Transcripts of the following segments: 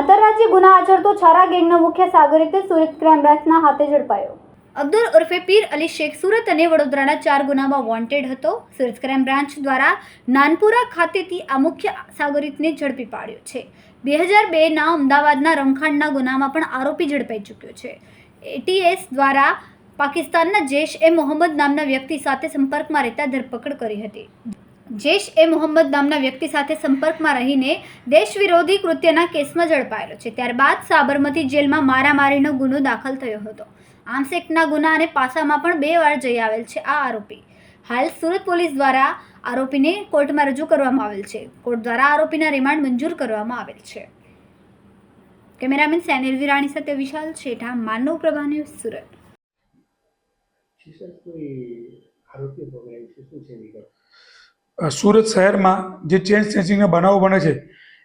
આંતરરાજ્ય ગુના આચરતો છારા ગેંગનો મુખ્ય સાગરિત સુરત ક્રાઇમ બ્રાન્ચના હાથે ઝડપાયો. અબ્દુલ ઉર્ફે પીર અલી શેખ સુરત અને વડોદરાના ચાર ગુનામાં વોન્ટેડ હતો. સુરત ક્રાઇમ બ્રાન્ચ દ્વારા નાનપુરા ખાતેથી આ મુખ્ય સાગરિતને ઝડપી પાડ્યો છે. બે હજાર બેના અમદાવાદના રમખાણના ગુનામાં પણ આરોપી ઝડપાઈ ચૂક્યો છે. એટીએસ દ્વારા પાકિસ્તાનના જૈશ એ મોહમ્મદ નામના વ્યક્તિ સાથે સંપર્કમાં રહેતા ધરપકડ કરી હતી. જૈશ એ મોહમ્મદ નામના વ્યક્તિ સાથે સંપર્કમાં રહીને દેશ વિરોધી કૃત્યના કેસમાં ઝડપાયેલો છે. ત્યારબાદ સાબરમતી જેલમાં મારામારીનો ગુનો દાખલ થયો હતો. આમસેકના ગુના અને પાસામાં પણ બે વાર જઈ આવેલ છે આ આરોપી. હાલ સુરત પોલીસ દ્વારા આરોપીને કોર્ટમાં રજૂ કરવામાં આવેલ છે. કોર્ટ દ્વારા આરોપીના રિમાન્ડ મંજૂર કરવામાં આવેલ છે. કેમેરામેન સેનિલ વિરાણી સાથે વિશાલ શેઠા, માનવ પ્રભા સુરત જી સર કોઈ આરોપી પકડાયું છે શું છે વિગત અ, સુરત શહેરમાં જે ચેન સ્નેચિંગના બનાવો બને છે,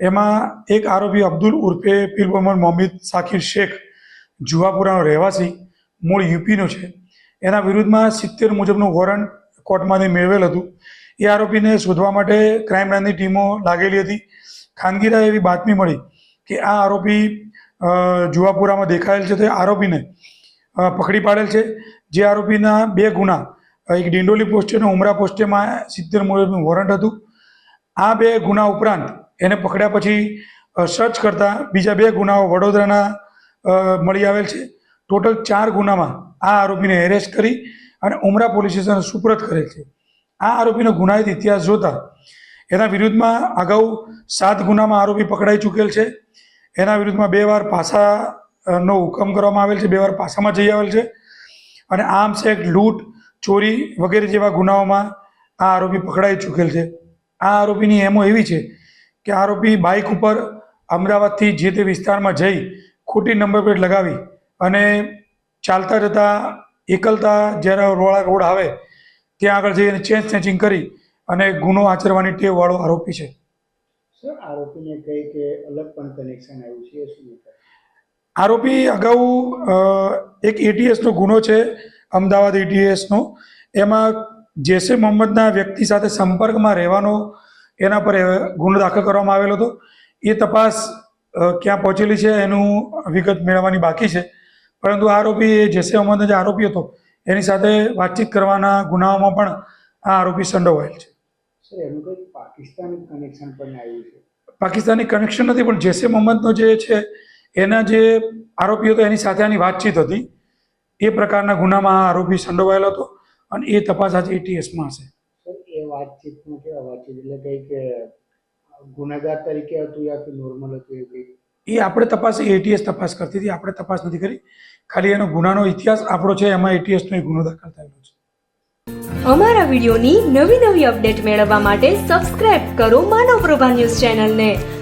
એમાં એક આરોપી અબ્દુલ ઉર્ફે પીર મોહમ્મદ મોહમ્મદ સાકિર શેખ જુહાપુરાનો રહેવાસી, મૂળ યુપીનો છે. એના વિરુદ્ધમાં સિત્તેર મુજબનું વોરંટ કોર્ટમાંથી મેળવેલ હતું. એ આરોપીને શોધવા માટે ક્રાઇમ બ્રાન્ચની ટીમો લાગેલી હતી. ખાનગીરા એવી બાતમી મળી કે આ આરોપી જુવાપુરામાં દેખાયેલ છે. તો આરોપીને પકડી પાડેલ છે. જે આરોપીના બે ગુના એક ડિંડોલી પોસ્ટે અને ઉમરા પોસ્ટેમાં સિત્તેર મુજબનું વોરંટ હતું. આ બે ગુના ઉપરાંત એને પકડ્યા પછી સર્ચ કરતા બીજા બે ગુનાઓ વડોદરાના મળી આવેલ છે. ટોટલ ચાર ગુનામાં આ આરોપીને એરેસ્ટ કરી અને ઉમરા પોલીસ સ્ટેશન સુપ્રત કરેલ છે. આ આરોપીનો ગુનાહિત ઇતિહાસ જોતા એના વિરુદ્ધમાં અગાઉ સાત ગુનામાં આરોપી પકડાઈ ચૂકેલ છે. એના વિરુદ્ધમાં બે વાર પાસાનો હુકમ કરવામાં આવેલ છે, બે વાર પાસામાં જઈ આવેલ છે. અને આર્મ્સ એક્ટ લૂંટ, ચોરી વગેરે જેવા ગુનાઓમાં આ આરોપી પકડાઈ ચૂકેલ છે. આ આરોપીની એમો એવી છે કે આરોપી બાઇક ઉપર અમદાવાદથી જે તે વિસ્તારમાં જઈ ખોટી નંબર પ્લેટ લગાવી અને ચાલતા જતા, એકલતા જ્યારે રોળા રોડ આવે ત્યાં આગળ જઈને ચેન સ્નેચિંગ કરી અને ગુનો આચરવાની ટેવવાળો આરોપી છે. સર, આરોપીને કઈ કે અલગ પણ કનેક્શન આવ્યું છે, શું આરોપી અગાઉ એક એટીએસનો ગુનો છે અમદાવાદ એટીએસનો એમાં જેસે મોહમ્મદના વ્યક્તિ સાથે સંપર્કમાં રહેવાનો એના પર ગુનો દાખલ કરવામાં આવેલો હતો. એ તપાસ ક્યાં પહોંચેલી છે એનું વિગત મેળવવાની બાકી છે. પરંતુ આરોપી એ જેસે મોહમ્મદનો જે આરોપી હતો એની સાથે વાતચીત કરવાના ગુનાઓમાં પણ આ આરોપી સંડોવાયેલ છે. પાકિસ્તાની કનેક્શન નથી પણ જેસે મોહમ્મદનો જે છે એના જે આરોપીઓ હતો એની સાથે આની વાતચીત હતી. એ પ્રકારના ગુનામાં આ આરોપી સંડોવાયેલો હતો અને એ તપાસ આજે એટીએસમાં હશે. એ વાતચીતમાં કેવા વાતચીત? એટલે કંઈક ગુનેગાર તરીકે હતું યા કે નોર્મલ હતું એ કંઈક? એ આપણે તપાસ એટીએસ તપાસ કરતી હતી. આપણે તપાસ નથી કરી. ખાલી એનો ગુનાનો ઇતિહાસ આપણો છે એમાં એટીએસનો એક ગુનો દાખલ થયેલો છે. અમારા વિડીયોની નવી નવી અપડેટ મેળવવા માટે સબસ્ક્રાઇબ કરો માનવ પ્રભા ન્યૂઝ ચેનલને.